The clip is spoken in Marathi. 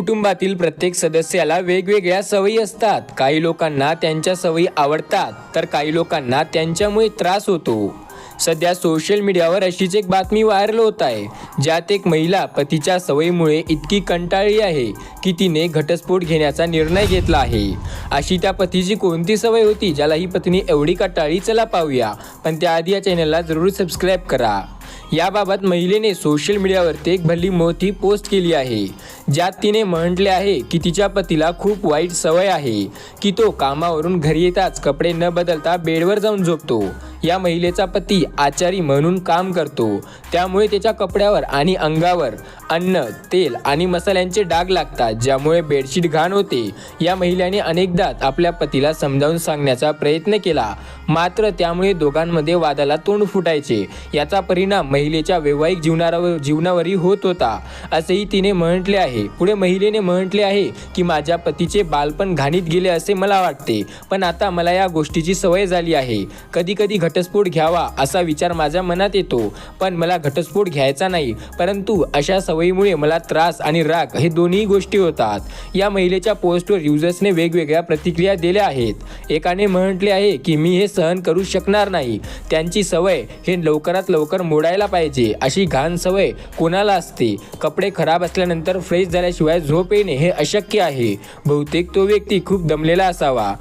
कुटुंबातील प्रत्येक सदस्याला वेगवेगळ्या सवयी असतात. काही लोकांना त्यांच्या सवयी आवडतात तर काही लोकांना त्यांच्यामुळे त्रास होतो. सध्या सोशल मीडियावर अशीच एक बातमी व्हायरल होत आहे ज्यात एक महिला पतीच्या सवयीमुळे इतकी कंटाळली आहे की तिने घटस्फोट घेण्याचा निर्णय घेतला आहे. अशी त्या पतीची कोणती सवय होती ज्याला ही पत्नी एवढी कंटाळी चला पाहूया. पण त्याआधी या चॅनलला जरूर सबस्क्राईब करा. याबाबत महिलेने सोशल मीडियावरती एक भली मोठी पोस्ट केली आहे. ज्यात तिने म्हटले आहे की तिच्या पतीला खूप वाईट सवय आहे की तो कामावरून घरी येताच कपडे न बदलता बेडवर जाऊन झोपतो. या महिलेचा पती आचारी म्हणून काम करतो. त्यामुळे त्याच्या कपड्यावर आणि अंगावर अन्न तेल आणि मसाल्यांचे डाग लागतात ज्यामुळे बेडशीट घाण होते. या महिलेने अनेकदा आपल्या पतीला समजावून सांगण्याचा प्रयत्न केला. मात्र त्यामुळे दोघांमध्ये वादाला तोंड फुटायचे. याचा परिणाम महिलेच्या वैवाहिक जीवनावर जीवनावरही होत होता असेही तिने म्हटले आहे. पुढे महिलेने म्हटले आहे की माझ्या पतीचे बालपण घाणीत गेले असे मला वाटते. पण आता मला या गोष्टीची सवय झाली आहे. कधी कधी घटस्फोट घ्यावा असा विचार माझ्या मनात येतो. पण मला घटस्फोट घ्यायचा नाही. परंतु अशा सवयीमुळे मला त्रास आणि राग हे दोन्ही गोष्टी होतात. या महिलेच्या पोस्टवर युजर्सने वेगवेगळ्या प्रतिक्रिया दिल्या आहेत. एकाने म्हटले आहे की मी हे सहन करू शकणार नाही. त्यांची सवय हे लवकरात लवकर मोडायला पाहिजे अशी घाण सवय कोणाला असते? कपडे खराब असल्यानंतर फ्रेश झाल्याशिवाय झोप येणे हे अशक्य आहे. बहुतेक तो व्यक्ती खूप दमलेला असावा.